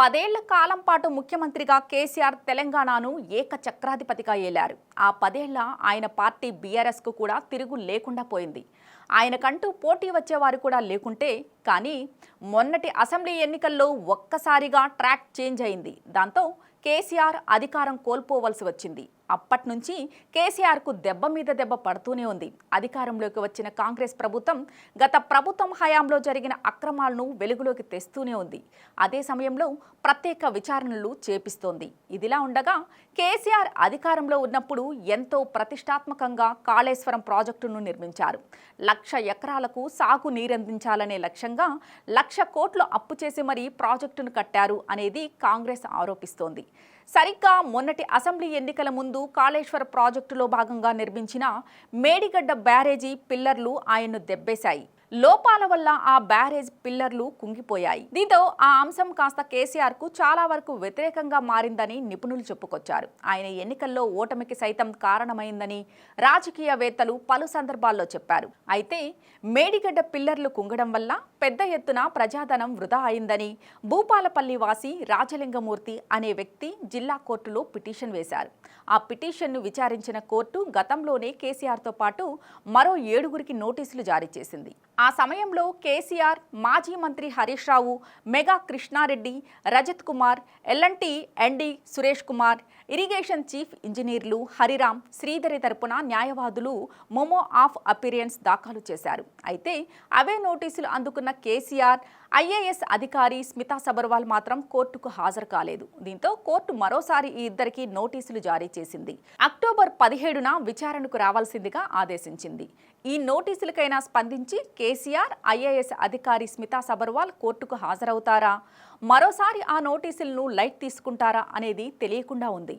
పదేళ్ళ కాలం పాటు ముఖ్యమంత్రిగా కేసీఆర్ తెలంగాణను ఏకచక్రాధిపతిగా ఏలారు. ఆ పదేళ్ళ ఆయన పార్టీ బీఆర్ఎస్కు కూడా తిరుగు లేకుండా పోయింది. ఆయనకంటూ పోటీ వచ్చేవారు కూడా లేకుంటే కానీ మొన్నటి అసెంబ్లీ ఎన్నికల్లో ఒక్కసారిగా ట్రాక్ చేంజ్ అయింది. దాంతో కేసీఆర్ అధికారం కోల్పోవలసి వచ్చింది. అప్పటి నుంచి కేసీఆర్కు దెబ్బ మీద దెబ్బ పడుతూనే ఉంది. అధికారంలోకి వచ్చిన కాంగ్రెస్ ప్రభుత్వం గత ప్రభుత్వం హయాంలో జరిగిన అక్రమాలను వెలుగులోకి తెస్తూనే ఉంది. అదే సమయంలో ప్రత్యేక విచారణలు చేపిస్తోంది. ఇదిలా ఉండగా కేసీఆర్ అధికారంలో ఉన్నప్పుడు ఎంతో ప్రతిష్టాత్మకంగా కాళేశ్వరం ప్రాజెక్టును నిర్మించారు. లక్ష ఎకరాలకు సాగు నీరందించాలనే లక్ష్యంగా లక్ష కోట్లు అప్పు చేసి మరీ ప్రాజెక్టును కట్టారు అనేది కాంగ్రెస్ ఆరోపిస్తోంది. సరిగ్గా మొన్నటి అసెంబ్లీ ఎన్నికల ముందు కాళేశ్వర ప్రాజెక్టులో భాగంగా నిర్మించిన మేడిగడ్డ బ్యారేజీ పిల్లర్లు ఆయన్ను దెబ్బేశాయి. లోపాల వల్ల ఆ బ్యారేజ్ పిల్లర్లు కుంగిపోయాయి. దీంతో ఆ అంశం కాస్త కేసీఆర్కు చాలా వరకు వ్యతిరేకంగా మారిందని నిపుణులు చెప్పుకొచ్చారు. ఆయన ఎన్నికల్లో ఓటమికి సైతం కారణమైందని రాజకీయవేత్తలు పలు సందర్భాల్లో చెప్పారు. అయితే మేడిగడ్డ పిల్లర్లు కుంగడం వల్ల పెద్ద ఎత్తున ప్రజాధనం వృధా అయిందని భూపాలపల్లి వాసి రాజలింగమూర్తి అనే వ్యక్తి జిల్లా కోర్టులో పిటిషన్ వేశారు. ఆ పిటిషన్ను విచారించిన కోర్టు గతంలోనే కేసీఆర్తో పాటు మరో ఏడుగురికి నోటీసులు జారీ చేసింది. ఆ సమయంలో కేసీఆర్ మాజీ మంత్రి Harish Rao mega Krishna Reddy Rajat Kumar L and T N D Suresh Kumar irrigation chief ఇంజనీర్లు హరిరామ్ శ్రీధరి తరపున న్యాయవాదులు మొమో ఆఫ్ అపీరియన్స్ దాఖలు చేశారు. అయితే అవే నోటీసులు అందుకున్న కేసీఆర్ ఐఏఎస్ అధికారి స్మితా సబర్వాల్ మాత్రం కోర్టుకు హాజరు కాలేదు. దీంతో కోర్టు మరోసారి ఈ ఇద్దరికి నోటీసులు జారీ చేసింది. అక్టోబర్ పదిహేడున విచారణకు రావాల్సిందిగా ఆదేశించింది. ఈ నోటీసులకైనా స్పందించి కేసీఆర్ ఐఏఎస్ అధికారి స్మితా సబర్వాల్ కోర్టుకు హాజరవుతారా? మరోసారి ఆ నోటీసులను లైట్ తీసుకుంటారా అనేది తెలియకుండా ఉంది.